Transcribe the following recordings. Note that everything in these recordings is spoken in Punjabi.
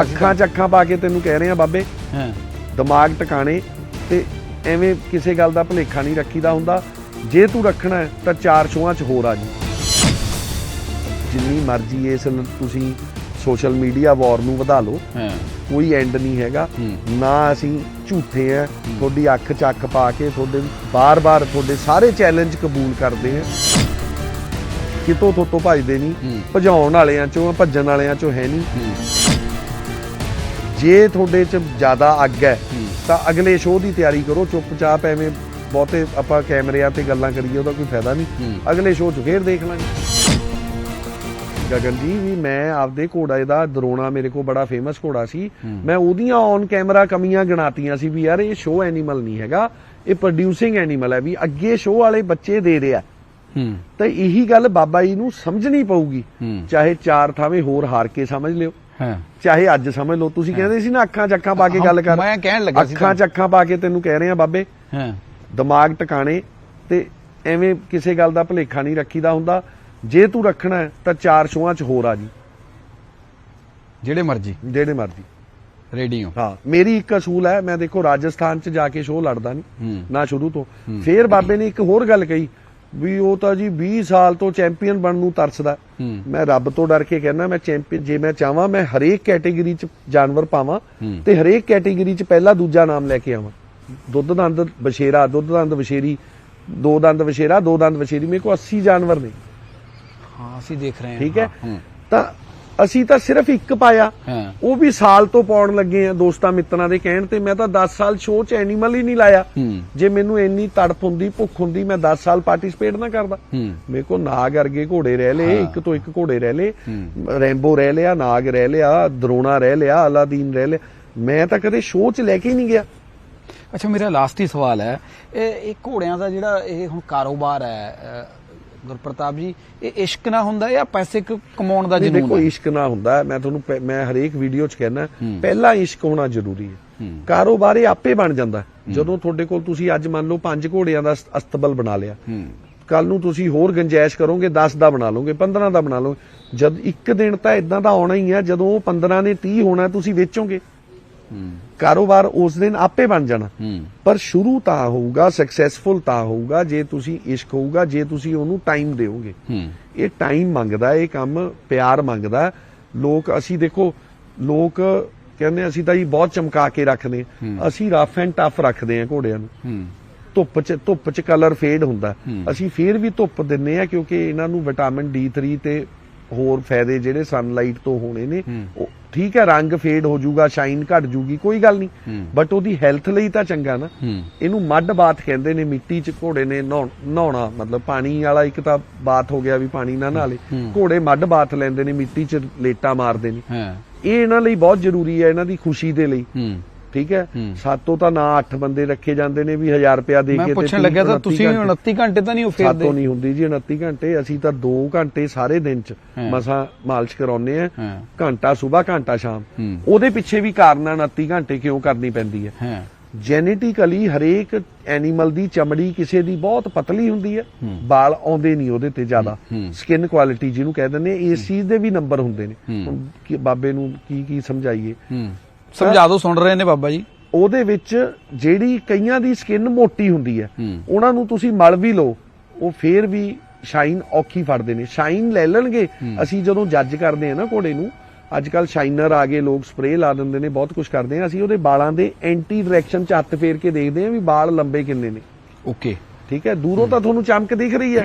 ਅੱਖਾਂ 'ਚ ਅੱਖਾਂ ਪਾ ਕੇ ਤੈਨੂੰ ਕਹਿ ਰਹੇ ਆ ਬਾਬੇ। ਹਾਂ। ਦਿਮਾਗ ਟਿਕਾਣੇ ਤੇ ਐਵੇਂ ਕਿਸੇ ਗੱਲ ਦਾ ਭੁਲੇਖਾ ਨਹੀਂ ਰੱਖੀਦਾ ਹੁੰਦਾ। ਜੇ ਤੂੰ ਰੱਖਣਾ ਹੈ ਤਾਂ ਚਾਰ ਛੋਆਂ 'ਚ ਹੋਰ ਆ ਜੀ। ਜਿੰਨੀ ਮਰਜ਼ੀ ਇਸ ਲ- ਤੁਸੀਂ ਸੋਸ਼ਲ ਮੀਡੀਆ ਵਾਰ ਨੂੰ ਵਧਾ ਲਓ। ਹਾਂ। ਕੋਈ ਐਂਡ ਨਹੀਂ ਹੈਗਾ। ਹੂੰ। ਨਾ ਅਸੀਂ ਝੂਠੇ ਆ। ਤੁਹਾਡੀ ਅੱਖ 'ਚ ਅੱਖ ਪਾ ਕੇ ਤੁਹਾਡੇ ਬਾਰ-ਬਾਰ ਤੁਹਾਡੇ ਸਾਰੇ ਚੈਲੰਜ ਕਬੂਲ ਕਰਦੇ ਆ। ਕਿਤੋਂ ਥੋਤੋਂ ਭੱਜਦੇ ਨਹੀਂ। ਹੂੰ। ਭਜਾਉਣ ਵਾਲਿਆਂ ਚੋਂ ਆ, ਭੱਜਣ ਵਾਲਿਆਂ ਚੋਂ ਹੈ ਨਹੀਂ। ਹੂੰ। ਜੇ ਤੁਹਾਡੇ 'ਚ ਜ਼ਿਆਦਾ ਅੱਗ ਹੈ। ਤਾਂ ਅਗਲੇ ਸ਼ੋਅ ਦੀ ਤਿਆਰੀ ਕਰੋ ਚੁੱਪਚਾਪ ਐਵੇਂ ਬਹੁਤੇ ਆਪਾਂ ਕੈਮਰਿਆਂ ਤੇ ਗੱਲਾਂ ਕਰੀਏ ਉਹਦਾ ਕੋਈ ਫਾਇਦਾ ਨਹੀਂ। ਅਗਲੇ ਸ਼ੋਅ 'ਚ ਫੇਰ ਦੇਖ ਲਾਂਗੇ ਗਗਨ ਜੀ ਵੀ ਮੈਂ ਆਪਦੇ ਘੋੜੇ ਦਾ ਦਰੋਣਾ ਮੇਰੇ ਕੋਲ ਬੜਾ ਫੇਮਸ ਘੋੜਾ ਸੀ। ਮੈਂ ਉਹਦੀਆਂ ਔਨ ਕੈਮਰਾ ਕਮੀਆਂ ਗਣਾਤੀਆਂ ਸੀ ਵੀ ਯਾਰ ਇਹ ਸ਼ੋਅ ਐਨੀਮਲ ਨਹੀਂ ਹੈਗਾ ਇਹ ਪ੍ਰੋਡਿਊਸਿੰਗ ਐਨੀਮਲ ਹੈ ਵੀ ਅੱਗੇ ਸ਼ੋਅ ਵਾਲੇ ਬੱਚੇ ਦੇ ਰਿਹਾ ਹੂੰ ਤਾਂ ਇਹੀ ਗੱਲ ਬਾਬਾ ਜੀ ਨੂੰ ਸਮਝਣੀ ਪਊਗੀ। ਚਾਹੇ ਚਾਰ ਥਾਵੇਂ ਹੋਰ ਹਾਰ ਕੇ ਸਮਝ ਲਿਓ ਹਾਂ। ਚਾਹੇ ਅੱਜ ਸਮਝ ਲਓ ਤੁਸੀਂ ਕਹਿੰਦੇ ਸੀ ਨਾ ਅੱਖਾਂ 'ਚ ਅੱਖਾਂ ਪਾ ਕੇ ਗੱਲ ਕਰ। ਮੈਂ ਕਹਿਣ ਲੱਗਾ ਸੀ ਅੱਖਾਂ 'ਚ ਅੱਖਾਂ ਪਾ ਕੇ ਤੈਨੂੰ ਕਹਿ ਰਹੇ ਆ ਬਾਬੇ। ਹਾਂ। ਦਿਮਾਗ ਟਿਕਾਣੇ ਤੇ ਐਵੇਂ ਕਿਸੇ ਗੱਲ ਦਾ ਭੁਲੇਖਾ ਨਹੀਂ ਰੱਖੀਦਾ ਹੁੰਦਾ। ਜੇ ਤੂੰ ਰੱਖਣਾ ਹੈ ਤਾਂ ਚਾਰ ਸ਼ੋਆਂ 'ਚ ਹੋਰ ਆ ਜੀ। ਜਿਹੜੇ ਮਰਜ਼ੀ। ਜਿਹੜੇ ਮਰਜ਼ੀ। ਰੇਡੀਓ। ਹਾਂ ਮੇਰੀ ਇੱਕ ਅਸੂਲ ਹੈ ਮੈਂ ਦੇਖੋ ਰਾਜਸਥਾਨ 'ਚ ਜਾ ਕੇ ਸ਼ੋਅ ਲੜਦਾ ਨਹੀਂ ਨਾ ਸ਼ੁਰੂ ਤੋਂ। ਫੇਰ ਬਾਬੇ ਨੇ ਇੱਕ ਹੋਰ ਗੱਲ ਕਹੀ ਵੀ ਉਹ ਤਾਂ ਜੀ 20 ਸਾਲ ਤੋਂ ਚੈਂਪੀਅਨ ਬਣਨ ਨੂੰ ਤਰਸਦਾ। ਮੈਂ ਰੱਬ ਤੋਂ ਡਰ ਕੇ ਕਹਿੰਦਾ ਮੈਂ ਚੈਂਪੀਅਨ ਜੇ ਮੈਂ ਚਾਹਾਂ ਮੈਂ ਹਰੇਕ ਕੈਟਾਗਰੀ 'ਚ ਜਾਨਵਰ ਪਾਵਾਂ। ਤੇ ਹਰੇਕ ਕੈਟਾਗਰੀ 'ਚ ਪਹਿਲਾ ਦੂਜਾ ਨਾਮ ਲੈ ਕੇ ਆਵਾਂ। ਦੁੱਧ ਦੰਦ ਵਛੇਰਾ ਦੁੱਧ ਦੰਦ ਵਛੇਰੀ ਦੋ ਦੰਦ ਵਛੇਰਾ ਦੋ ਦੰਦ ਵਛੇਰੀ ਮੇਰੇ ਕੋਲ 80 ਜਾਨਵਰ ਨੇ। ਹਾਂ ਅਸੀਂ ਦੇਖ ਰਹੇ ਹਾਂ। ਠੀਕ ਹੂੰ। ਤਾਂ ਅਸੀਂ ਤਾਂ ਸਿਰਫ ਇੱਕ ਪਾਇਆ। ਉਹ ਵੀ ਸਾਲ ਤੋਂ ਪਾਉਣ ਲੱਗੇ ਆ ਦੋਸਤਾਂ ਮਿੱਤਰਾਂ ਦੇ ਕਹਿਣ ਤੇ ਮੈਂ ਤਾਂ 10 ਸਾਲ ਸ਼ੋਅ 'ਚ ਐਨੀਮਲ ਹੀ ਨਹੀਂ ਲਾਇਆ। ਜੇ ਮੈਨੂੰ ਇੰਨੀ ਤੜਫ ਹੁੰਦੀ ਭੁੱਖ ਹੁੰਦੀ ਮੈਂ 10 ਸਾਲ ਪਾਰਟਿਸਿਪੇਟ ਨਾ ਕਰਦਾ। ਮੇਰੇ ਕੋਲ ਨਾਗ ਵਰਗੇ ਘੋੜੇ ਰਹਿ ਲਏ। ਇੱਕ ਤੋਂ ਇੱਕ ਘੋੜੇ ਰਹਿ ਲਏ। ਰੈਂਬੋ ਰਹਿ ਲਿਆ ਨਾਗ ਰਹਿ ਲਿਆ ਦਰੋਣਾ ਰਹਿ ਲਿਆ ਅਲਾਦੀਨ ਰਹਿ ਲਿਆ। ਮੈਂ ਤਾਂ ਕਦੇ ਸ਼ੋਅ 'ਚ ਲੈ ਕੇ ਹੀ ਨਹੀਂ ਗਿਆ। ਅੱਛਾ ਮੇਰਾ ਲਾਸਟ ਹੀ ਸਵਾਲ ਹੈ। ਇਹ ਘੋੜਿਆਂ ਦਾ ਜਿਹੜਾ ਇਹ ਹੁਣ ਕਾਰੋਬਾਰ ਹੈ ਗੁਰਪ੍ਰਤਾਪ ਜੀ ਇਹ ਇਸ਼ਕ ਨਾ ਹੁੰਦਾ ਜਾਂ ਪੈਸੇ ਕਮਾਉਣ ਦਾ ਜਨੂਨ ਦੇਖੋ ਇਸ਼ਕ ਨਾ ਹੁੰਦਾ ਮੈਂ ਤੁਹਾਨੂੰ ਮੈਂ ਹਰੇਕ ਵੀਡੀਓ 'ਚ ਕਹਿੰਦਾ। ਪਹਿਲਾ ਇਸ਼ਕ ਹੋਣਾ ਜ਼ਰੂਰੀ ਹੈ। ਕਾਰੋਬਾਰ ਇਹ ਆਪੇ ਬਣ ਜਾਂਦਾ ਜਦੋਂ ਤੁਹਾਡੇ ਕੋਲ ਤੁਸੀਂ ਅੱਜ ਮੰਨ ਲਓ ਪੰਜ ਘੋੜਿਆਂ ਦਾ ਅਸ- ਅਸਤਬਲ ਬਣਾ ਲਿਆ। ਕੱਲ ਨੂੰ ਤੁਸੀਂ ਹੋਰ ਗੰਜਾਇਸ਼ ਕਰੋਗੇ 10 ਦਾ ਬਣਾ ਲਓਗੇ 15 ਦਾ ਬਣਾ ਲਓਗੇ। ਜਦ ਇੱਕ ਦਿਨ ਤਾਂ ਇਦਾਂ ਦਾ ਆਉਣਾ ਹੀ ਹੈ ਜਦੋਂ ਉਹ 15 ਨੇ 30 ਹੋਣਾ ਤੁਸੀਂ ਵੇਚੋਗੇ। ਕਾਰੋਬਾਰ ਉਸ ਦਿਨ ਆਪੇ ਬਣ ਜਾਣਾ। ਪਰ ਸ਼ੁਰੂ ਤਾਂ ਹੋਊਗਾ ਸਕਸੈਸਫੁਲ ਤਾਂ ਹੋਊਗਾ ਜੇ ਤੁਸੀਂ ਇਸ਼ਕ ਹੋਊਗਾ ਜੇ ਤੁਸੀਂ ਉਹਨੂੰ ਟਾਈਮ ਦਿਓਗੇ। ਇਹ ਟਾਈਮ ਮੰਗਦਾ ਇਹ ਕੰਮ ਪਿਆਰ ਮੰਗਦਾ। ਲੋਕ ਅਸੀਂ ਦੇਖੋ ਲੋਕ ਕਹਿੰਦੇ ਅਸੀਂ ਤਾਂ ਜੀ ਬਹੁਤ ਚਮਕਾ ਕੇ ਰੱਖਦੇ। ਅਸੀਂ ਰਫ ਐਂਡ ਟਫ ਰੱਖਦੇ ਆ ਘੋੜਿਆਂ ਨੂੰ। ਧੁੱਪ 'ਚ ਧੁੱਪ 'ਚ ਕਲਰ ਫੇਡ ਹੁੰਦਾ। ਅਸੀਂ ਫੇਰ ਵੀ ਧੁੱਪ ਦਿੰਨੇ ਆ ਕਿਉਂਕਿ ਇਹਨਾਂ ਨੂੰ ਵਿਟਾਮਿਨ D3 ਤੇ ਹੋਰ ਫਾਇਦੇ ਜਿਹੜੇ ਸਨਲਾਈਟ ਤੋਂ ਹੋਣੇ ਨੇ। ਉਹ ਠੀਕ ਹੈ ਰੰਗ ਫੇਡ ਹੋ ਜਾਊਗਾ ਸ਼ਾਈਨ ਘਟ ਜੂਗੀ ਕੋਈ ਗੱਲ ਨਹੀਂ। ਬਟ ਉਹਦੀ ਹੈਲਥ ਲਈ ਤਾਂ ਚੰਗਾ ਨਾ। ਇਹਨੂੰ ਮੱਡ ਬਾਥ ਕਹਿੰਦੇ ਨੇ ਮਿੱਟੀ 'ਚ ਘੋੜੇ ਨੇ ਨਹਾਉਣ- ਮਤਲਬ ਪਾਣੀ ਵਾਲਾ ਇੱਕ ਤਾਂ ਬਾਥ ਹੋ ਗਿਆ ਵੀ ਪਾਣੀ ਨਾ ਨਹਾਲੇ ਹੂੰ। ਘੋੜੇ ਮੱਡ ਬਾਥ ਲੈਂਦੇ ਨੇ ਮਿੱਟੀ 'ਚ ਲੇਟਾ ਮਾਰਦੇ ਨੇ। ਇਹ ਇਹਨਾਂ ਲਈ ਬਹੁਤ ਜ਼ਰੂਰੀ ਹੈ ਇਹਨਾਂ ਦੀ ਖੁਸ਼ੀ ਦੇ ਲਈ। ਠੀਕ ਹੈ। ਸਾਤੋਂ ਤਾਂ ਨਾ 8 ਬੰਦੇ ਰੱਖੇ ਜਾਂਦੇ ਨੇ ਵੀ 1000 ਰੁਪਿਆ ਦੇ ਮੈਂ ਕੇ ਪੁੱਛਣ ਤੀਹ- ਲੱਗਿਆ ਤਾਂ 29 ਤੁਸੀਂ ਘੰਟੇ। 29 ਘੰਟੇ ਤਾਂ ਨਹੀਂ ਉਹ ਸਾਤੋਂ ਫੇਰਦੇ ਨਹੀਂ ਹੁੰਦੀ ਜੀ 29 ਘੰਟੇ। ਅਸੀਂ ਤਾਂ 2 ਘੰਟੇ ਸਾਰੇ ਦਿਨ ਚ। ਮਸਾਂ ਮਾਲਸ਼ ਕਰਾਉਨੇ ਆ ਘੰਟਾ ਸਵੇਰ ਘੰਟਾ ਸ਼ਾਮ। ਉਹਦੇ ਪਿੱਛੇ ਵੀ ਕਾਰਨ ਆ 29 ਘੰਟੇ ਕਿਉਂ ਕਰਨੀ ਪੈਂਦੀ ਹੈ? ਜੈਨੇਟਿਕਲੀ ਹਰੇਕ ਐਨੀਮਲ ਦੀ ਚਮੜੀ ਕਿਸੇ ਦੀ ਬਹੁਤ ਪਤਲੀ ਹੁੰਦੀ ਹੈ। ਵਾਲ ਆਉਂਦੇ ਨਹੀਂ ਉਹਦੇ ਤੇ ਜ਼ਿਆਦਾ। ਸਕਿਨ ਕੁਆਲਿਟੀ ਜਿਹਨੂੰ ਕਹਿ ਦਿੰਦੇ ਇਸ ਚੀਜ਼ ਦੇ ਵੀ ਨੰਬਰ ਹੁੰਦੇ ਨੇ। ਬਾਬੇ ਨੂੰ ਕੀ ਕੀ ਸਮਝਾਈਏ? ਸਮਝਾ ਦਿਓ ਸੁਣ ਰਹੇ ਨੇ ਬਾਬਾ ਜੀ। ਉਹਦੇ ਵਿੱਚ ਜਿਹੜੀ ਕਈਆਂ ਦੀ ਸਕਿਨ ਮੋਟੀ ਹੁੰਦੀ ਹੈ। ਉਹਨਾਂ ਨੂੰ ਤੁਸੀਂ ਮਲ ਵੀ ਲਓ ਉਹ ਫੇਰ ਵੀ ਸ਼ਾਈਨ ਔਖੀ ਫੜਦੇ ਨੇ। ਸ਼ਾਈਨ ਲੈ ਲੈਣਗੇ ਅਸੀਂ ਜਦੋਂ ਜੱਜ ਕਰਦੇ ਆ ਨਾ ਘੋੜੇ ਨੂੰ ਅੱਜ ਕੱਲ ਸ਼ਾਈਨਰ ਆ ਗਏ ਲੋਕ ਸਪਰੇਅ ਲਾ ਦਿੰਦੇ ਨੇ ਬਹੁਤ ਕੁਝ ਕਰਦੇ ਆ ਅਸੀਂ ਉਹਦੇ ਵਾਲਾਂ ਦੇ ਐਂਟੀ ਡਾਇਰੈਕਸ਼ਨ ਚ ਹੱਥ ਫੇਰ ਕੇ ਦੇਖਦੇ ਆ ਵੀ ਵਾਲ ਲੰਬੇ ਕਿੰਨੇ ਨੇ। ਓਕੇ ਠੀਕ ਹੈ? ਦੂਰੋਂ ਤਾਂ ਤੁਹਾਨੂੰ ਚਮਕ ਦਿਖ ਰਹੀ ਹੈ।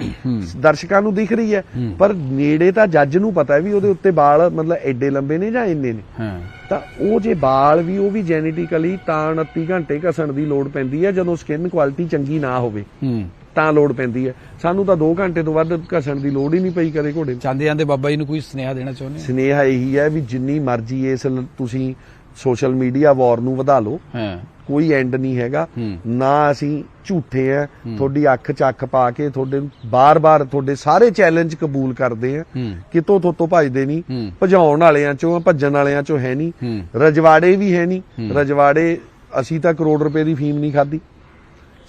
ਦਰਸ਼ਕਾਂ ਨੂੰ ਦਿਖ ਰਹੀ ਹੈ। ਪਰ ਨੇੜੇ ਤਾਂ ਜੱਜ ਨੂੰ ਪਤਾ ਹੈ ਵੀ ਉਹਦੇ ਉੱਤੇ ਵਾਲ ਮਤਲਬ ਐਡੇ ਲੰਬੇ ਨੇ ਜਾਂ ਇੰਨੇ ਨੇ। ਤਾਂ ਉਹ ਜੇ ਵਾਲ ਵੀ ਉਹ ਵੀ ਜੈਨੇਟਿਕਲੀ ਤਾਂ 29 ਘੰਟੇ ਘਸਣ ਦੀ ਲੋੜ ਪੈਂਦੀ ਹੈ। ਜਦੋਂ ਸਕਿਨ ਕੁਆਲਿਟੀ ਚੰਗੀ ਨਾ ਹੋਵੇ ਤਾਂ ਲੋੜ ਪੈਂਦੀ ਹੈ। ਸਾਨੂੰ ਤਾਂ 2 ਘੰਟੇ ਤੋਂ ਵੱਧ ਘਸਣ ਦੀ ਲੋੜ ਹੀ ਨਹੀਂ ਪਈ ਕਦੇ ਘੋੜੇ ਨੂੰ। ਜਾਂਦੇ ਬਾਬਾ ਜੀ ਨੂੰ ਕੋਈ ਸੁਨੇਹਾ ਦੇਣਾ ਚਾਹੁੰਦੇ ਸਨੇਹਾ ਇਹੀ ਹੈ ਵੀ ਜਿੰਨੀ ਮਰਜ਼ੀ ਇਸ ਤੁਸੀਂ ਸੋਸ਼ਲ ਮੀਡੀਆ ਵਾਰ ਨੂੰ ਵਧਾ ਲਓ। ਹਾਂ। ਕੋਈ ਐਂਡ ਨਹੀਂ ਹੈਗਾ। ਨਾ ਅਸੀਂ ਝੂਠੇ ਆ। ਤੁਹਾਡੀ ਅੱਖ 'ਚ ਅੱਖ ਪਾ ਕੇ ਤੁਹਾਡੇ ਬਾਰ-ਬਾਰ ਤੁਹਾਡੇ ਸਾਰੇ ਚੈਲੰਜ ਕਬੂਲ ਕਰਦੇ ਆ। ਕਿਤੋਂ ਥੋਤੋਂ ਭੱਜਦੇ ਨਹੀਂ। ਭਜਾਉਣ ਵਾਲਿਆਂ ਚੋਂ ਆ, ਭੱਜਣ ਵਾਲਿਆਂ ਚੋਂ ਹੈ ਨਹੀਂ। ਰਜਵਾੜੇ ਵੀ ਹੈ ਨਹੀਂ। ਰਜਵਾੜੇ ਅਸੀਂ ਤਾਂ ਕਰੋੜ ਰੁਪਏ ਦੀ ਫੀਮ ਨਹੀਂ ਖਾਦੀ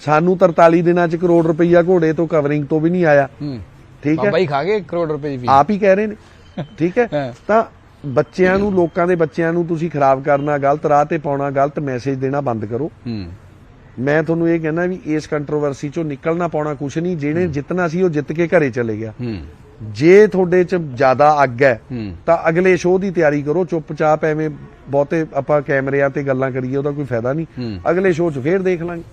ਸਾਨੂੰ 43 ਦਿਨਾਂ 'ਚ ਕਰੋੜ ਰੁਪਈਆ ਘੋੜੇ ਤੋਂ ਕਵਰਿੰਗ ਤੋਂ ਵੀ ਨਹੀਂ ਆਇਆ। ਠੀਕ ਹੈ। ਬਾਬਾ ਖਾ ਗਏ ਕਰੋੜ ਰੁਪਏ ਦੀ ਆਪ ਹੀ ਕਹਿ ਰਹੇ ਨੇ। ਠੀਕ ਹਾਂ। ਤਾਂ ਬੱਚਿਆਂ ਨੂੰ ਲੋਕਾਂ ਦੇ ਬੱਚਿਆਂ ਨੂੰ ਤੁਸੀਂ ਖਰਾਬ ਕਰਨਾ ਗਲਤ ਰਾਹ ਤੇ ਪਾਉਣਾ ਗਲਤ ਮੈਸੇਜ ਦੇਣਾ ਬੰਦ ਕਰੋ। ਮੈਂ ਤੁਹਾਨੂੰ ਇਹ ਕਹਿਣਾ ਵੀ ਇਸ ਕੰਟਰੋਵਰਸੀ ਚੋਂ ਨਿਕਲਣਾ ਪਾਉਣਾ ਕੁਛ ਨਹੀਂ ਜਿਹਨੇ ਜਿੱਤਣਾ ਸੀ ਉਹ ਜਿੱਤ ਕੇ ਘਰੇ ਚਲੇ ਗਿਆ। ਜੇ ਤੁਹਾਡੇ 'ਚ ਜ਼ਿਆਦਾ ਅੱਗ ਹੈ ਤਾਂ ਅਗਲੇ ਸ਼ੋਅ ਦੀ ਤਿਆਰੀ ਕਰੋ ਚੁੱਪਚਾਪ ਐਵੇਂ ਬਹੁਤੇ ਆਪਾਂ ਕੈਮਰਿਆਂ ਤੇ ਗੱਲਾਂ ਕਰੀਏ ਉਹਦਾ ਕੋਈ ਫਾਇਦਾ ਨਹੀਂ। ਅਗਲੇ ਸ਼ੋਅ 'ਚ ਫੇਰ ਦੇਖ ਲਾਂਗੇ।